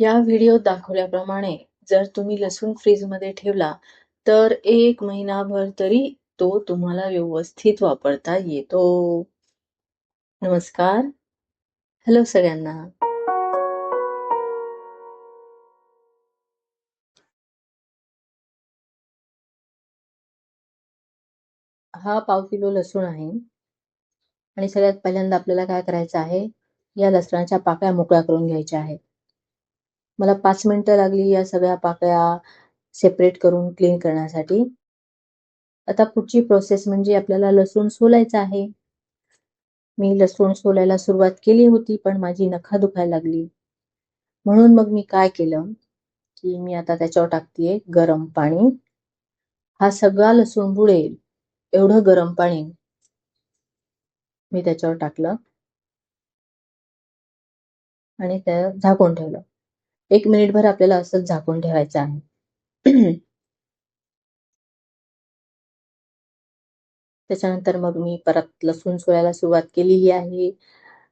या व्हिडिओत दाखवल्याप्रमाणे जर तुम्ही लसूण फ्रीजमध्ये ठेवला तर एक महिनाभर तरी तो तुम्हाला व्यवस्थित वापरता येतो. नमस्कार. हॅलो सगळ्यांना. हा पाव किलो लसूण आहे. आणि सगळ्यात पहिल्यांदा आपल्याला काय करायचं आहे? या लसणाच्या पाकळ्या मोकळ्या करून घ्यायच्या आहेत. मला पाच मिनटं लागली या सगळ्या पाकळ्या सेपरेट करून क्लीन करण्यासाठी. आता पुढची प्रोसेस म्हणजे आपल्याला लसूण सोलायचं आहे. मी लसूण सोलायला सुरुवात केली होती पण माझी नखा दुखायला लागली. म्हणून मग मी काय केलं की मी आता त्याच्यावर टाकतेय गरम पाणी. हा सगळा लसूण बुडेल एवढं गरम पाणी मी त्याच्यावर टाकलं आणि त्या झाकून ठेवलं. एक मिनिटभर आपल्याला असंच झाकून ठेवायचं आहे. त्याच्यानंतर मग मी परत लसूण सोलायला सुरुवात केलेली आहे.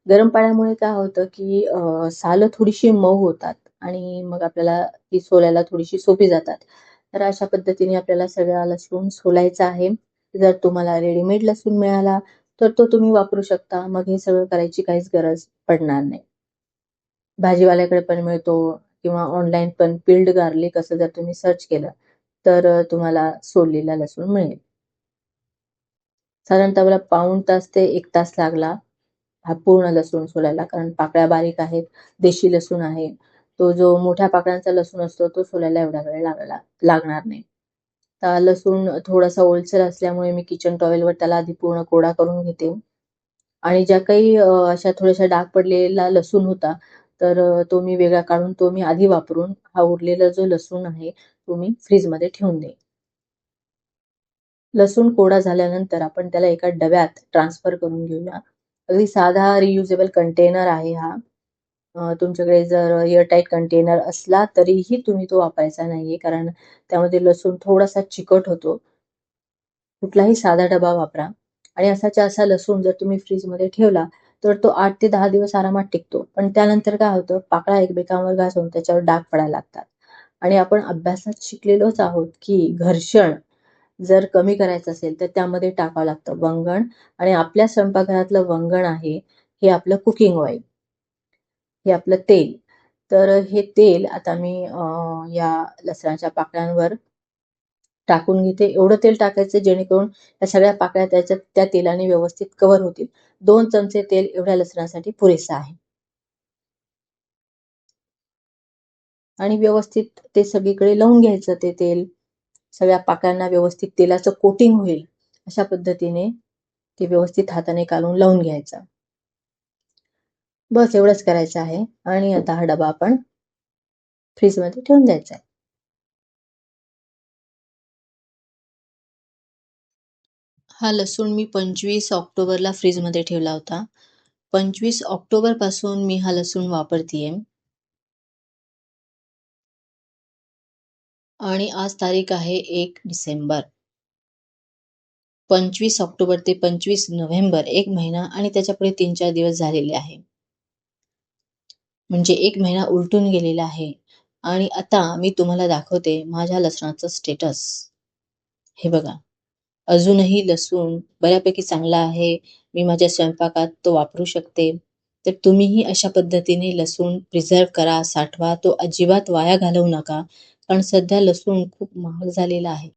गरम पाण्यामुळे काय होतं की साल थोडीशी मऊ होतात आणि मग आपल्याला ती सोलायला थोडीशी सोपी जातात. तर अशा पद्धतीने आपल्याला सगळा लसूण सोलायचा आहे. जर तुम्हाला रेडीमेड लसूण मिळाला तर तो तुम्ही वापरू शकता. मग हे सगळं करायची काहीच गरज पडणार नाही. भाजीवाल्याकडे पण मिळतो किंवा ऑनलाईन पण पिल्ड गार्लिक असं जर तुम्ही सर्च केलं तर तुम्हाला सोललेला लसूण मिळेल. साधारणतः मला पाऊण तास ते एक तास लागला हा पूर्ण लसूण सोलायला कारण पाकळ्या बारीक आहेत देशी लसूण आहे. तो जो मोठ्या पाकळ्यांचा लसूण असतो तो सोलायला एवढा वेळ लागला लागणार नाही. तर लसूण थोडासा ओलसर असल्यामुळे मी किचन टॉवेलवर त्याला आधी पूर्ण कोडा करून घेते. आणि ज्या काही अशा थोड्याशा डाग पडलेला लसूण होता तर तो मी वेगळा काढून तो मी आधी वापरून हा उरलेला जो लसूण आहे तो मी फ्रीजमध्ये ठेवून देईन. लसूण कोडा झाल्यानंतर आपण त्याला एका डब्यात ट्रान्सफर करून घेऊया. अगदी साधा रियुजेबल कंटेनर आहे हा. तुमच्याकडे जर एअरटाईट कंटेनर असला तरीही तुम्ही तो वापरायचा नाहीये कारण त्यामध्ये लसूण थोडासा चिकट होतो. कुठलाही साधा डबा वापरा. आणि असाच्या असा लसूण जर तुम्ही फ्रीजमध्ये ठेवला तर तो आठ ते दहा दिवस आरामात टिकतो. पण त्यानंतर काय होतं? पाकळा एकमेकांवर घासून त्याच्यावर डाग पडायला लागतात. आणि आपण अभ्यासात शिकलेलोच आहोत की घर्षण जर कमी करायचं असेल तर त्यामध्ये टाकावं लागतं वंगण. आणि आपल्या स्वयंपाकघरातलं वंगण आहे हे आपलं कुकिंग ऑइल. हे आपलं तेल. तर हे तेल आता मी या लसणाच्या पाकळ्यांवर टाकून घेते. एवढं तेल टाकायचं जेणेकरून या सगळ्या पाकळ्या त्याच्यात त्या तेलाने व्यवस्थित कव्हर होतील. दोन चमचे तेल एवढ्या लसणासाठी पुरेसं आहे. आणि व्यवस्थित ते सगळीकडे लावून घ्यायचं ते तेल. सगळ्या पाकळ्यांना व्यवस्थित तेलाचं कोटिंग होईल. अशा पद्धतीने ते व्यवस्थित हाताने काढून लावून घ्यायचं. बस एवढंच करायचं आहे. आणि आता हा डबा आपण फ्रीजमध्ये ठेवून द्यायचा आहे. हा लसूण मी पंचवीस ऑक्टोबरला फ्रीजमध्ये ठेवला होता. पंचवीस ऑक्टोबरपासून मी हा लसूण वापरतीये. आणि आज तारीख आहे एक डिसेंबर. पंचवीस ऑक्टोबर ते पंचवीस नोव्हेंबर एक महिना आणि त्याच्यापुढे तीन चार दिवस झालेले आहे. म्हणजे एक महिना उलटून गेलेला आहे. आणि आता मी तुम्हाला दाखवते माझ्या लसणाचं स्टेटस. हे बघा. अजूनही लसूण बऱ्यापैकी चांगला आहे. मी माझ्या स्वयंपाकात तो वापरू शकते. तर तुम्हीही अशा पद्धतीने लसूण प्रिझर्व करा साठवा. तो अजिबात वाया घालवू नका. कारण सध्या लसूण खूप महाग झालेला आहे.